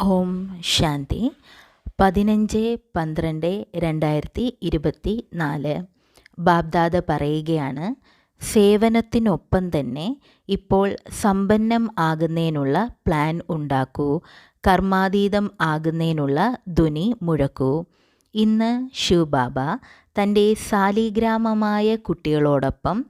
ഓം ശാന്തി. പതിനഞ്ച് പന്ത്രണ്ട് രണ്ടായിരത്തി ഇരുപത്തി നാല്. ബാബ്ദാദ പറയുകയാണ് സേവനത്തിനൊപ്പം തന്നെ ഇപ്പോൾ സമ്പന്നം ആകുന്നതിനുള്ള പ്ലാൻ ഉണ്ടാക്കൂ. കർമാതീതം ആകുന്നതിനുള്ള ധ്വനി മുഴക്കൂ. ഇന്ന് ശിവബാബ തന്റെ സാലിഗ്രാമമായ കുട്ടികളോടൊപ്പം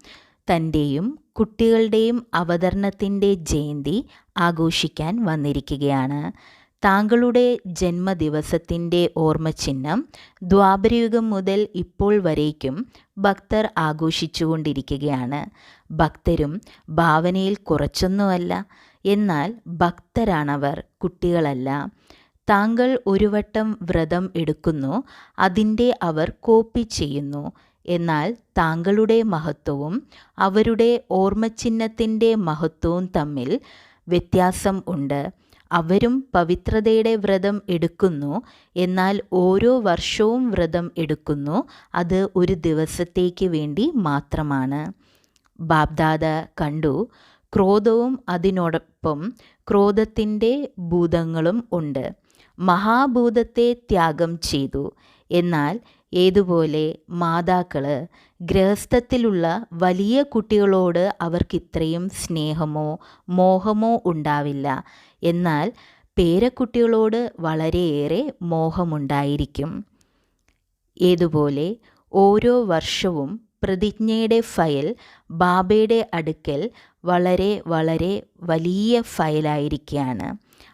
തന്റെയും കുട്ടികളുടെയും അവതരണത്തിന്റെ ജയന്തി ആഘോഷിക്കാൻ വന്നിരിക്കുകയാണ്. താങ്കളുടെ ജന്മദിവസത്തിന്റെ ഓർമ്മചിഹ്നം ദ്വാപരയുഗം മുതൽ ഇപ്പോൾ വരേക്കും ഭക്തർ ആഘോഷിച്ചുകൊണ്ടിരിക്കുകയാണ്. ഭക്തരും ഭാവനയിൽ കുറച്ചൊന്നുമല്ല എന്നാൽ ഭക്തരാണവർ കുട്ടികളല്ല. താങ്കൾ ഒരു വട്ടം വ്രതം എടുക്കുന്നു അതിന്റെ അവർ കോപ്പി ചെയ്യുന്നു. എന്നാൽ താങ്കളുടെ മഹത്വവും അവരുടെ ഓർമ്മചിഹ്നത്തിന്റെ മഹത്വവും തമ്മിൽ വ്യത്യാസം ഉണ്ട്. അവരും പവിത്രതയുടെ വ്രതം എടുക്കുന്നു. എന്നാൽ ഓരോ വർഷവും വ്രതം എടുക്കുന്നു. അത് ഒരു ദിവസത്തേക്ക് വേണ്ടി മാത്രമാണ്. ബാബ്ദാദ കണ്ടു. ക്രോധവും അതിനോടൊപ്പം ക്രോധത്തിന്റെ ഭൂതങ്ങളും ഉണ്ട്. മഹാഭൂതത്തെ ത്യാഗം ചെയ്തു. എന്നാൽ ഏതുപോലെ മാതാക്കൾ ഗൃഹസ്ഥത്തിലുള്ള വലിയ കുട്ടികളോട് അവർക്കിത്രയും സ്നേഹമോ മോഹമോ ഉണ്ടാവില്ല. എന്നാൽ പേരക്കുട്ടികളോട് വളരെയേറെ മോഹമുണ്ടായിരിക്കും. ഏതുപോലെ ഓരോ വർഷവും പ്രതിജ്ഞയുടെ ഫയൽ ബാബയുടെ അടുക്കൽ വളരെ വളരെ വലിയ ഫയലായിരിക്കുകയാണ്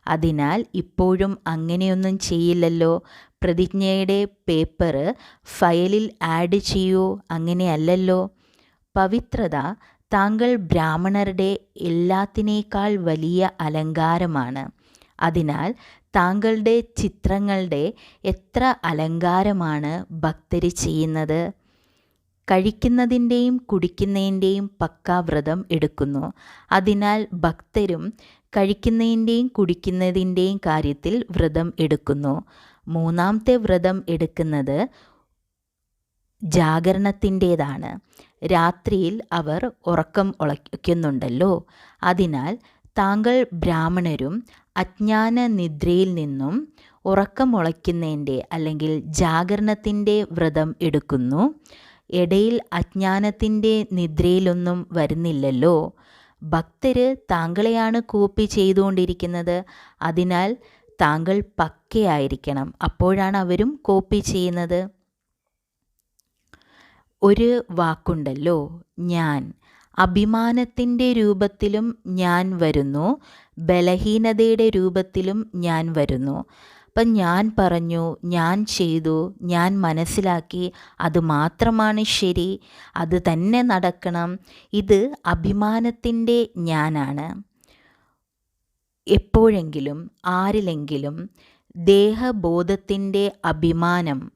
അതിനാൽ ഇപ്പോഴും അങ്ങനെയൊന്നും ചെയ്യില്ലല്ലോ. പ്രതിജ്ഞയുടെ പേപ്പർ ഫയലിൽ ആഡ് ചെയ്യൂ? അങ്ങനെയല്ലല്ലോ. പവിത്രത താങ്കൾ ബ്രാഹ്മണരുടെ എല്ലാത്തിനേക്കാൾ വലിയ അലങ്കാരമാണ്. അതിനാൽ താങ്കളുടെ ചിത്രങ്ങളുടെ എത്ര അലങ്കാരമാണ് ഭക്തർ ചെയ്യുന്നത്? കഴിക്കുന്നതിന്റെയും കുടിക്കുന്നതിന്റെയും പക്കാ വ്രതം എടുക്കുന്നു. അതിനാൽ ഭക്തരും കഴിക്കുന്നതിന്റെയും കുടിക്കുന്നതിന്റെയും കാര്യത്തിൽ വ്രതം എടുക്കുന്നു. മൂന്നാമത്തെ വ്രതം എടുക്കുന്നത് ജാഗരണത്തിന്റേതാണ്. രാത്രിയിൽ അവർ ഉറക്കം ഉളയ്ക്കുന്നുണ്ടല്ലോ അതിനാൽ താങ്കൾ ബ്രാഹ്മണരും അജ്ഞാന നിദ്രയിൽ നിന്നും ഉറക്കം ഉറക്കമുളയ്ക്കുന്നതിന്റെ അല്ലെങ്കിൽ ജാഗരണത്തിന്റെ വ്രതം എടുക്കുന്നു. ഇടയിൽ അജ്ഞാനത്തിന്റെ നിദ്രയിലൊന്നും വരുന്നില്ലല്ലോ. ഭക്തര് താങ്കളെയാണ് കോപ്പി ചെയ്തുകൊണ്ടിരിക്കുന്നത്. അതിനാൽ താങ്കൾ പക്കയായിരിക്കണം അപ്പോഴാണ് അവരും കോപ്പി ചെയ്യുന്നത്. ഒരു വാക്കുണ്ടല്ലോ ഞാൻ. അഭിമാനത്തിന്റെ രൂപത്തിലും ഞാൻ വരുന്നു. ബലഹീനതയുടെ രൂപത്തിലും ഞാൻ വരുന്നു. അപ്പം ഞാൻ പറഞ്ഞു ഞാൻ ചെയ്തു ഞാൻ മനസ്സിലാക്കി അത് മാത്രമാണ് ശരി അത് തന്നെ നടക്കണം. ഇത് അഭിമാനത്തിന്റെ ഞാനാണ്. എപ്പോഴെങ്കിലും ആരിലെങ്കിലും ദേഹബോധത്തിന്റെ അഭിമാനം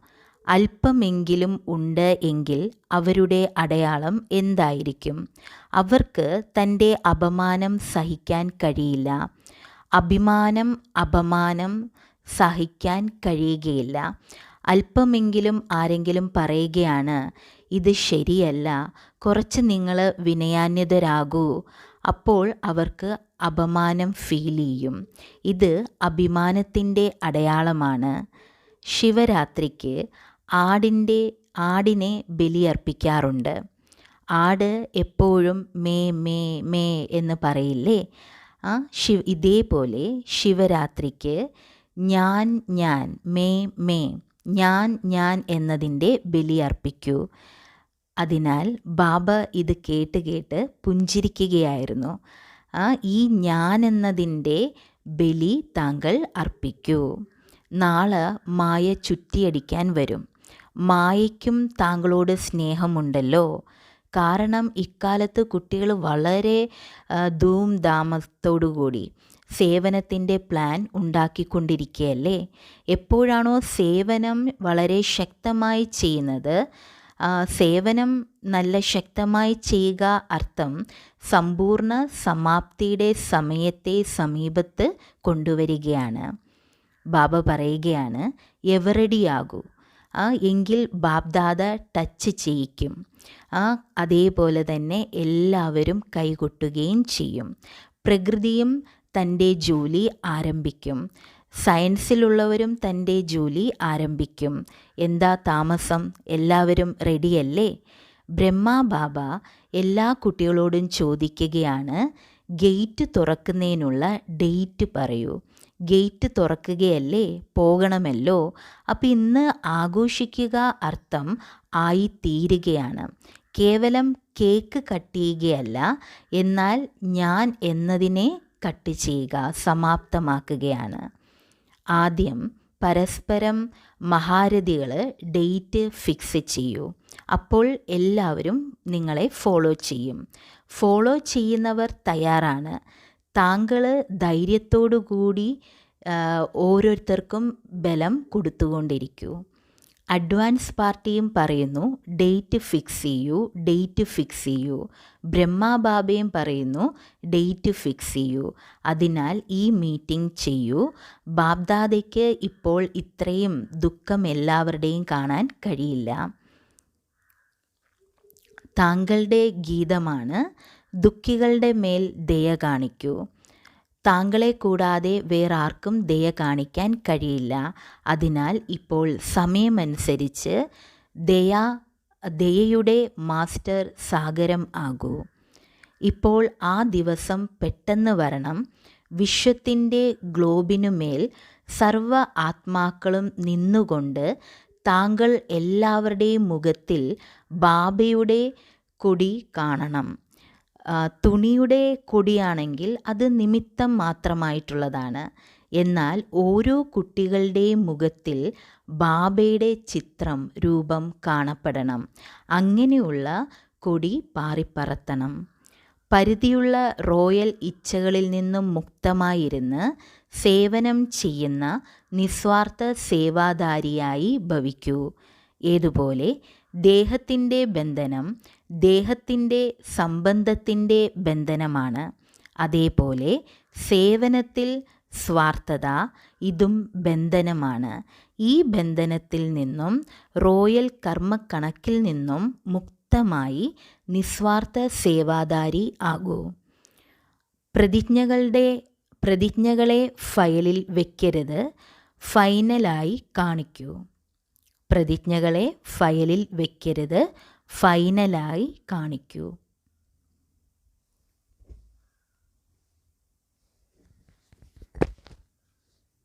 അല്പമെങ്കിലും ഉണ്ട് എങ്കിൽ അവരുടെ അടയാളം എന്തായിരിക്കും? അവർക്ക് തന്റെ അപമാനം സഹിക്കാൻ കഴിയില്ല. അഭിമാനം അപമാനം സഹിക്കാൻ കഴിയുകയില്ല. അല്പമെങ്കിലും ആരെങ്കിലും പറയുകയാണ് ഇത് ശരിയല്ല. കുറച്ച് നിങ്ങൾ വിനയാന്യതരാകൂ അപ്പോൾ അവർക്ക് അപമാനം ഫീൽ ചെയ്യും. ഇത് അഭിമാനത്തിന്റെ അടയാളമാണ്. ശിവരാത്രിക്ക് ആടിന്റെ ആടിനെ ബലിയർപ്പിക്കാറുണ്ട്. ആട് എപ്പോഴും മേ മേ മേ എന്ന് പറയില്ലേ? ആ ശിവ ഇതേപോലെ ശിവരാത്രിക്ക് ഞാൻ ഞാൻ മേ മേ ഞാൻ ഞാൻ എന്നതിന്റെ ബലിയർപ്പിക്കൂ. അതിനാൽ ബാബ ഇത് കേട്ട് കേട്ട് പുഞ്ചിരിക്കുകയായിരുന്നു. ഈ ഞാൻ എന്നതിന്റെ ബലി താങ്കൾ അർപ്പിക്കൂ. നാളെ മായ ചുറ്റിയടിക്കാൻ വരും. മായയ്ക്കും താങ്കളോട് സ്നേഹമുണ്ടല്ലോ. കാരണം ഇക്കാലത്ത് കുട്ടികൾ വളരെ ധൂംധാമത്തോടുകൂടി സേവനത്തിന്റെ പ്ലാൻ ഉണ്ടാക്കിക്കൊണ്ടിരിക്കുകയല്ലേ? എപ്പോഴാണോ സേവനം വളരെ ശക്തമായി ചെയ്യുന്നത് സേവനം നല്ല ശക്തമായി ചെയ്യുക അർത്ഥം സമ്പൂർണ സമാപ്തിയുടെ സമയത്തെ സമീപത്ത് കൊണ്ടുവരികയാണ്. ബാബ പറയുകയാണ് എവറടിയാകൂ? ആ എങ്കിൽ ബാബ്ദാദ ടച്ച് ചെയ്യിക്കും. അതേപോലെ തന്നെ എല്ലാവരും കൈകൊട്ടുകയും ചെയ്യും. പ്രകൃതിയും തന്റെ ജോലി ആരംഭിക്കും. സയൻസിലുള്ളവരും തന്റെ ജോലി ആരംഭിക്കും. എന്താ താമസം? എല്ലാവരും റെഡിയല്ലേ? ബ്രഹ്മ ബാബ എല്ലാ കുട്ടികളോടും ചോദിക്കുകയാണ്. ഗേറ്റ് തുറക്കുന്നതിനുള്ള ഡേറ്റ് പറയൂ. ഗേറ്റ് തുറക്കുകയല്ലേ? പോകണമല്ലോ. അപ്പം ഇന്ന് ആഘോഷിക്കുക അർത്ഥം ആയിത്തീരുകയാണ്. കേവലം കേക്ക് കട്ട് ചെയ്യുകയല്ല എന്നാൽ ഞാൻ എന്നതിനെ കട്ട് ചെയ്യുക സമാപ്തമാക്കുകയാണ്. ആദ്യം പരസ്പരം മഹാരഥികൾ ഡേറ്റ് ഫിക്സ് ചെയ്യൂ. അപ്പോൾ എല്ലാവരും നിങ്ങളെ ഫോളോ ചെയ്യും. ഫോളോ ചെയ്യുന്നവർ തയ്യാറാണ്. താങ്കൾ ധൈര്യത്തോടു കൂടി ഓരോരുത്തർക്കും ബലം കൊടുത്തുകൊണ്ടിരിക്കൂ. അഡ്വാൻസ് പാർട്ടിയും പറയുന്നു ഡേറ്റ് ഫിക്സ് ചെയ്യൂ ഡേറ്റ് ഫിക്സ് ചെയ്യൂ. ബ്രഹ്മാബാബയും പറയുന്നു ഡേറ്റ് ഫിക്സ് ചെയ്യൂ. അതിനാൽ ഈ മീറ്റിംഗ് ചെയ്യൂ. ബാബ്ദാദയ്ക്ക് ഇപ്പോൾ ഇത്രയും ദുഃഖം എല്ലാവരുടെയും കാണാൻ കഴിയില്ല. താങ്കളുടെ ഗീതമാണ് ദുഃഖികളുടെ മേൽ ദയ കാണിക്കൂ. താങ്കളെ കൂടാതെ വേറാർക്കും ദയ കാണിക്കാൻ കഴിയില്ല. അതിനാൽ ഇപ്പോൾ സമയമനുസരിച്ച് ദയ ദയയുടെ മാസ്റ്റർ സാഗരം ആകൂ. ഇപ്പോൾ ആ ദിവസം പെട്ടെന്ന് വരണം. വിശ്വത്തിന്റെ ഗ്ലോബിനുമേൽ സർവ ആത്മാക്കളും നിന്നുകൊണ്ട് താങ്കൾ എല്ലാവരുടെയും മുഖത്തിൽ ബാബയുടെ കൊടി കാണണം. തുണിയുടെ കൊടിയാണെങ്കിൽ അത് നിമിത്തം മാത്രമായിട്ടുള്ളതാണ്. എന്നാൽ ഓരോ കുട്ടികളുടെയും മുഖത്തിൽ ബാബയുടെ ചിത്രം രൂപം കാണപ്പെടണം. അങ്ങനെയുള്ള കൊടി പാറിപ്പറത്തണം. പരിധിയുള്ള റോയൽ ഇച്ഛകളിൽ നിന്നും മുക്തമായിരുന്ന് സേവനം ചെയ്യുന്ന നിസ്വാർത്ഥ സേവാധാരിയായി ഭവിക്കൂ. ഏതുപോലെ ദേഹത്തിന്റെ ബന്ധനം ദേഹത്തിന്റെ സംബന്ധത്തിന്റെ ബന്ധനമാണ്. അതേപോലെ സേവനത്തിൽ സ്വാർത്ഥത ഇതും ബന്ധനമാണ്. ഈ ബന്ധനത്തിൽ നിന്നും റോയൽ കർമ്മക്കണക്കിൽ നിന്നും മുക്തമായി നിസ്വാർത്ഥ സേവാധാരി ആകൂ. പ്രതിജ്ഞകളുടെ പ്രതിജ്ഞകളെ ഫയലിൽ വെക്കരുത് ഫൈനലായി കാണിക്കൂ. പ്രതിജ്ഞകളെ ഫയലിൽ വെക്കരുത് ഫൈനലായി കാണിക്കൂ.